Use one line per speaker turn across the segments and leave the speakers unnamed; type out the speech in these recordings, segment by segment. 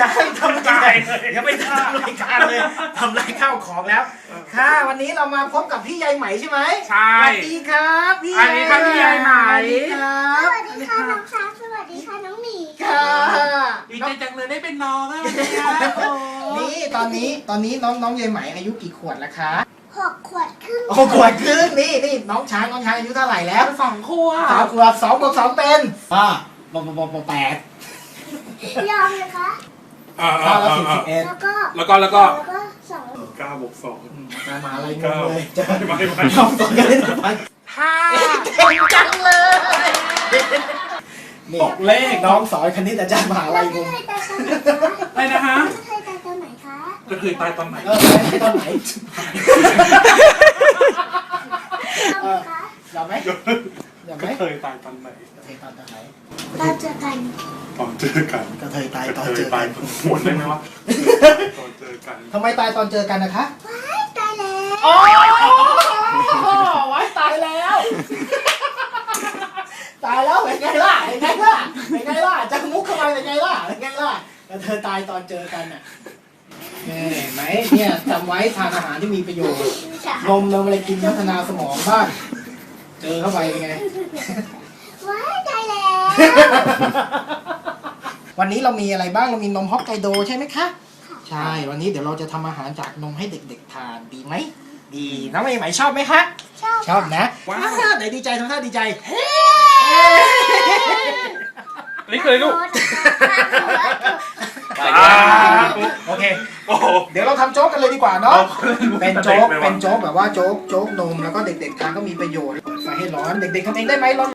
ยังไม่ทำรายการเลยทำรายข้าวของแล้ว ค่ะ วันนี้เรามาพบกับพี่ยายไหมใช่ไหม
ใช่
สวัสดีครับพี่
สวัสดีครับพี่ยายไหม
สวัสดีครับ
สวัสดีค่ะน้องช้างสวัสดีค่ะน้องหมี
ค่ะ
ดีใจจังเลยได้เป็นน้องแล้ววันนี้โอ้
นี่ตอนนี้ตอนนี้น้องน้องยายไหมอายุกี่ขวดแล้วคะ
หกขวดครึ่ง
โอ้ขวดครึ่งนี่นี่น้องช้างน้องช้างอายุเท่าไหร่แล้ว
สองขว
สาม
บ
ขวดสองบวกสองเป็นอ่าบวกบวกบวกบวกแปด
ยอมเลยคะ
อ่า
ห้าแล้วสิบสิบเอ็ด
แล้วก็
แล้วก็แล้วก็
แล้วก็สอง
เก้าบวกสอง
มามาอะไรงงเลยจะ
ไม่ไม่
ยอมต่อกันได้ทำไม
ห้า
เก่งจังเลย นี่
ตกเลข
น้องสอนคณิตอาจารย์มหา
แล้
ลั
วย
ง
ไม่
ง
เคยตายตอนไหนคะ
อะไรนะฮะ
ไม่เคยตายตอนไหนคะ
จะเคยตายตอนไหน
เออไปตอนไหน
ยอมไหมคะ
ยอมไหมย อมไหม
ก็เคยตายตอนไหน
เคยตอนตอนไหน
ตอนเจอกัน
ตอนเจอกัน
ก็เคยตายตอน
เค
เจ
ย
อ
ตา
กั
ย
น
หมดได้ไหมวะตอนเจอกัน
ทำไมตายตอนเจอกันนะคะ
ว้ายตายแล้ว
โอ้ไว้ตายแล้ว ตายแล้วเป็นไงล่ะเป็นไงล่ะเป็นไงล่ะจะมุกเข้าไปเป็นไงล่ะเป็นไงล่ะแล้วเธอตายตอนเจอกันอะแม่เห็นไหมเนี่ยจำไว้ทานอาหารที่มีประโยชน์นมเราอะไรกินพัฒนาสมองบ้าง เจอเข้าไปเป็นไง
ว้ายตายแล้ว
วันนี้เรามีอะไรบ้างเรามีนมฮอกไกโดใช่ไหมคะ ใช่ วันนี้เดี๋ยวเราจะทำอาหารจากนมให้เด็กๆทานดีไหม ดีน้องใหม่ใหม่ชอบไหมคะ
ชอบ
ชอบนะ
ว้าว
อ่ไหนดีใจทำท่าดีใจ
นี่เคยลูก
อ่า โอเค
โอ้โห
เดี๋ยวเราทำโจ๊กกันเลยดีกว่าเนาะ เป็นโจ๊ก
ด็ลย
เป็
ว่ะ
นโจ๊กแบบว่าโจ๊ก โจ๊กนม แล้วก็เด็กๆทานก็มีประโยชน์เปิดไฟ ให้ร้อน เด็กๆทำเองได้ไหมร้อน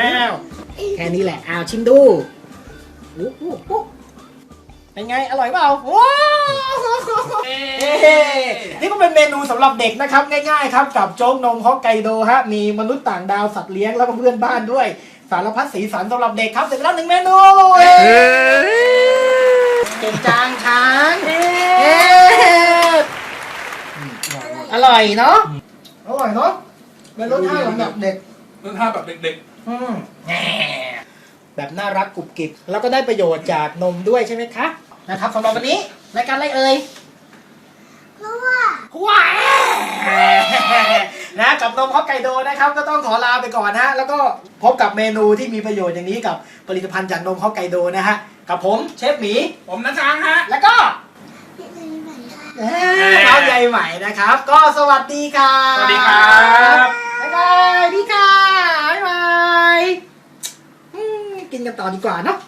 อ้าวแค่นี้แหละอ้าวชิมดูโอ้โหเป็นไง อร่อยเปล่าว้าวเอ้นี่ก็เป็นเมนูสำหรับเด็กนะครับ ง่ายๆครับ กับโจ๊กนมฮอกไกโดฮะมีมนุษย์ต่างดาวสัตว์เลี้ยงแล้วก็เพื่อนบ้านด้วย สารพัดสีสันสำหรับเด็กครับเสร็จแล้วหนึ่งเมนูเย้เก่งจังช้างเย้อร่อยเนาะอร่อยเนาะเป็นรสชาติสำหรับเด็ก
รสชาติแบบเด็ก
อืมแหมแบบน่ารักกรุบกริบแล้วก็ได้ประโยชน์จากนมด้วยใช่ไหมคะนะครับสำหรับวันนี้รายการอะไรเอ่ย
เพราะว่า
ว้านะกับนมฮอกไกโดนะครับ ก็ต้องขอลาไปก่อนนะฮะแล้วก็พบกับเมนูที่มีประโยชน์อย่างนี้กับผลิตภัณฑ์จากนมฮอกไกโดนะฮะกับผมเชฟหมี
ๆ ผมนะช้างฮะ
แล้วก็
พี่ตัวนี้ใหม่ค่ะ
น้องใหญ่ใหม่นะครับ ก็สวัสดีค่ะ
สวัสดีครับ
บ๊ายบายพี่ค่ะบ๊ายบายอืมกิน กันต่อดีกว่าเนาะ